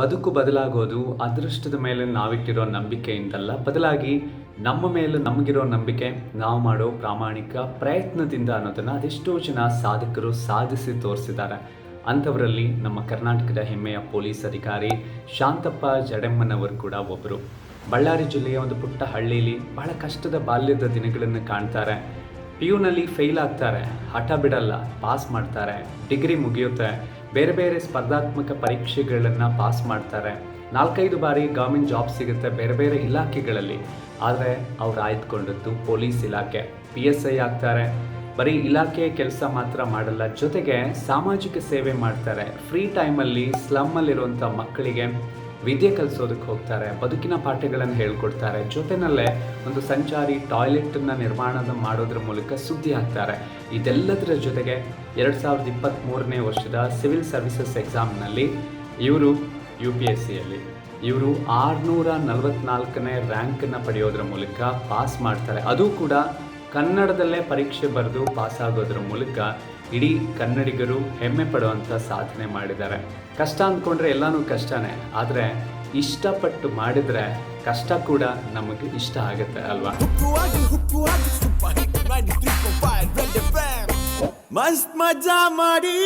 ಬದುಕು ಬದಲಾಗೋದು ಅದೃಷ್ಟದ ಮೇಲೆ ನಾವಿಟ್ಟಿರೋ ನಂಬಿಕೆಯಿಂದಲ್ಲ, ಬದಲಾಗಿ ನಮ್ಮ ಮೇಲೆ ನಮಗಿರೋ ನಂಬಿಕೆ, ನಾವು ಮಾಡೋ ಪ್ರಾಮಾಣಿಕ ಪ್ರಯತ್ನದಿಂದ ಅನ್ನೋದನ್ನು ಅದೆಷ್ಟೋ ಜನ ಸಾಧಕರು ಸಾಧಿಸಿ ತೋರಿಸಿದ್ದಾರೆ. ಅಂಥವರಲ್ಲಿ ನಮ್ಮ ಕರ್ನಾಟಕದ ಹೆಮ್ಮೆಯ ಪೊಲೀಸ್ ಅಧಿಕಾರಿ ಶಾಂತಪ್ಪ ಜಡೆಮ್ಮನವರು ಕೂಡ ಒಬ್ಬರು ಬಳ್ಳಾರಿ ಜಿಲ್ಲೆಯ ಒಂದು ಪುಟ್ಟ ಹಳ್ಳಿಯಲ್ಲಿ ಬಹಳ ಕಷ್ಟದ ಬಾಲ್ಯದ ದಿನಗಳನ್ನು ಕಾಣ್ತಾರೆ. ಪಿ ಯುನಲ್ಲಿ ಫೇಲ್ ಆಗ್ತಾರೆ, ಹಠ ಬಿಡಲ್ಲ ಪಾಸ್ ಮಾಡ್ತಾರೆ ಡಿಗ್ರಿ ಮುಗಿಯುತ್ತೆ, ಬೇರೆ ಬೇರೆ ಸ್ಪರ್ಧಾತ್ಮಕ ಪರೀಕ್ಷೆಗಳನ್ನು ಪಾಸ್ ಮಾಡ್ತಾರೆ. ನಾಲ್ಕೈದು ಬಾರಿ ಗೌರ್ಮೆಂಟ್ ಜಾಬ್ ಸಿಗುತ್ತೆ ಬೇರೆ ಬೇರೆ ಇಲಾಖೆಗಳಲ್ಲಿ. ಆದರೆ ಅವ್ರು ಆಯ್ದುಕೊಂಡದ್ದು ಪೊಲೀಸ್ ಇಲಾಖೆ ಪಿ ಎಸ್ ಐ ಆಗ್ತಾರೆ. ಬರೀ ಇಲಾಖೆ ಕೆಲಸ ಮಾತ್ರ ಮಾಡಲ್ಲ, ಜೊತೆಗೆ ಸಾಮಾಜಿಕ ಸೇವೆ ಮಾಡ್ತಾರೆ. ಫ್ರೀ ಟೈಮಲ್ಲಿ ಸ್ಲಮ್ಮಲ್ಲಿರುವಂಥ ಮಕ್ಕಳಿಗೆ ವಿದ್ಯೆ ಕಲಿಸೋದಕ್ಕೆ ಹೋಗ್ತಾರೆ, ಬದುಕಿನ ಪಾಠಗಳನ್ನು ಹೇಳ್ಕೊಡ್ತಾರೆ, ಜೊತೆನಲ್ಲೇ ಒಂದು ಸಂಚಾರಿ ಟಾಯ್ಲೆಟನ್ನು ನಿರ್ಮಾಣದ ಮಾಡೋದ್ರ ಮೂಲಕ ಸುದ್ದಿ ಆಗ್ತಾರೆ. ಇದೆಲ್ಲದರ ಜೊತೆಗೆ ಎರಡು ಸಾವಿರದ ಇಪ್ಪತ್ತ್ಮೂರನೇ ವರ್ಷದ ಸಿವಿಲ್ ಸರ್ವಿಸಸ್ ಎಕ್ಸಾಮ್ನಲ್ಲಿ ಇವರು ಯು ಪಿ ಎಸ್ ಸಿಯಲ್ಲಿ, ಇವರು ಆರುನೂರ ನಲವತ್ತ್ನಾಲ್ಕನೇ ರ್ಯಾಂಕನ್ನು ಪಡೆಯೋದ್ರ ಮೂಲಕ ಪಾಸ್ ಮಾಡ್ತಾರೆ. ಅದು ಕೂಡ ಕನ್ನಡದಲ್ಲೇ ಪರೀಕ್ಷೆ ಬರೆದು ಪಾಸ್ ಆಗೋದ್ರ ಮೂಲಕ ಇಡೀ ಕನ್ನಡಿಗರು ಹೆಮ್ಮೆ ಪಡುವಂಥ ಸಾಧನೆ ಮಾಡಿದ್ದಾರೆ. ಕಷ್ಟ ಅಂದ್ಕೊಂಡ್ರೆ ಎಲ್ಲನೂ ಕಷ್ಟನೇ, ಆದರೆ ಇಷ್ಟಪಟ್ಟು ಮಾಡಿದರೆ ಕಷ್ಟ ಕೂಡ ನಮಗೆ ಇಷ್ಟ ಆಗುತ್ತೆ ಅಲ್ವಾ? ಹುಕ್ಕುವಾಗಿ ಹುಕ್ಕುವಾಗಿ ಸೂಪರ್ ಹಿಟ್ 93.5 ರೆಡ್ ಎಫ್ಎಂ ಮಸ್ತ್ ಮಜಾ ಮಾಡಿ.